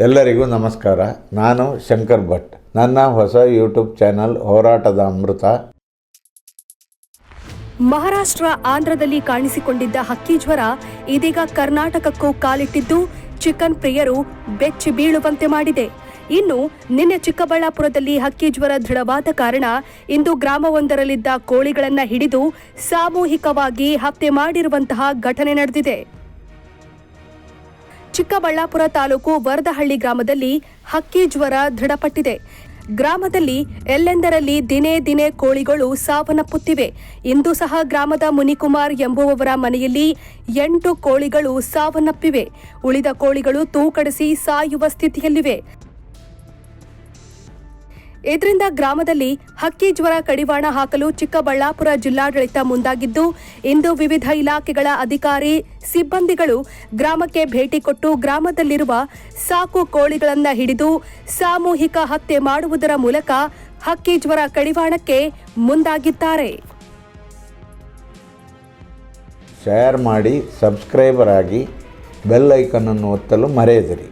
ಎಲ್ಲರಿಗೂ ನಮಸ್ಕಾರ. ನಾನು ಶಂಕರ್ ಭಟ್. ನನ್ನ ಹೊಸ ಯೂಟ್ಯೂಬ್ ಚಾನಲ್ ಹೋರಾಟದ ಅಮೃತ. ಮಹಾರಾಷ್ಟ್ರ, ಆಂಧ್ರದಲ್ಲಿ ಕಾಣಿಸಿಕೊಂಡಿದ್ದ ಹಕ್ಕಿ ಜ್ವರ ಇದೀಗ ಕರ್ನಾಟಕಕ್ಕೂ ಕಾಲಿಟ್ಟಿದ್ದು ಚಿಕನ್ ಪ್ರಿಯರು ಬೆಚ್ಚಿ ಬೀಳುವಂತೆ ಮಾಡಿದೆ. ಇನ್ನು ನಿನ್ನೆ ಚಿಕ್ಕಬಳ್ಳಾಪುರದಲ್ಲಿ ಹಕ್ಕಿ ಜ್ವರ ದೃಢವಾದ ಕಾರಣ ಇಂದು ಗ್ರಾಮವೊಂದರಲ್ಲಿದ್ದ ಕೋಳಿಗಳನ್ನು ಹಿಡಿದು ಸಾಮೂಹಿಕವಾಗಿ ಹತ್ಯೆ ಮಾಡಿರುವಂತಹ ಘಟನೆ ನಡೆದಿದೆ. ಚಿಕ್ಕಬಳ್ಳಾಪುರ ತಾಲೂಕು ವರದಹಳ್ಳಿ ಗ್ರಾಮದಲ್ಲಿ ಹಕ್ಕಿ ಜ್ವರ ದೃಢಪಟ್ಟಿದೆ. ಗ್ರಾಮದಲ್ಲಿ ಎಲ್ಲೆಂದರಲ್ಲಿ ದಿನೇ ದಿನೇ ಕೋಳಿಗಳು ಸಾವನ್ನಪ್ಪುತ್ತಿವೆ. ಇಂದು ಸಹ ಗ್ರಾಮದ ಮುನಿಕುಮಾರ್ ಎಂಬುವವರ ಮನೆಯಲ್ಲಿ ಎಂಟು ಕೋಳಿಗಳು ಸಾವನ್ನಪ್ಪಿವೆ. ಉಳಿದ ಕೋಳಿಗಳು ತೂಕಡಿಸಿ ಸಾಯುವ ಸ್ಥಿತಿಯಲ್ಲಿವೆ. ಇದರಿಂದ ಗ್ರಾಮದಲ್ಲಿ ಹಕ್ಕಿ ಜ್ವರ ಕಡಿವಾಣ ಹಾಕಲು ಚಿಕ್ಕಬಳ್ಳಾಪುರ ಜಿಲ್ಲಾಡಳಿತ ಮುಂದಾಗಿದ್ದು, ಇಂದು ವಿವಿಧ ಇಲಾಖೆಗಳ ಅಧಿಕಾರಿ, ಸಿಬ್ಬಂದಿಗಳು ಗ್ರಾಮಕ್ಕೆ ಭೇಟಿ ಕೊಟ್ಟು ಗ್ರಾಮದಲ್ಲಿರುವ ಸಾಕು ಕೋಳಿಗಳನ್ನು ಹಿಡಿದು ಸಾಮೂಹಿಕ ಹತ್ಯೆ ಮಾಡುವುದರ ಮೂಲಕ ಹಕ್ಕಿ ಜ್ವರ ಕಡಿವಾಣಕ್ಕೆ ಮುಂದಾಗಿದ್ದಾರೆ. ಶೇರ್ ಮಾಡಿ ಸಬ್ಸ್ಕ್ರೈಬರ್ ಆಗಿ ಬೆಲ್ ಐಕನ್ನನ್ನು ಒತ್ತಲು ಮರೆಯದಿರಿ.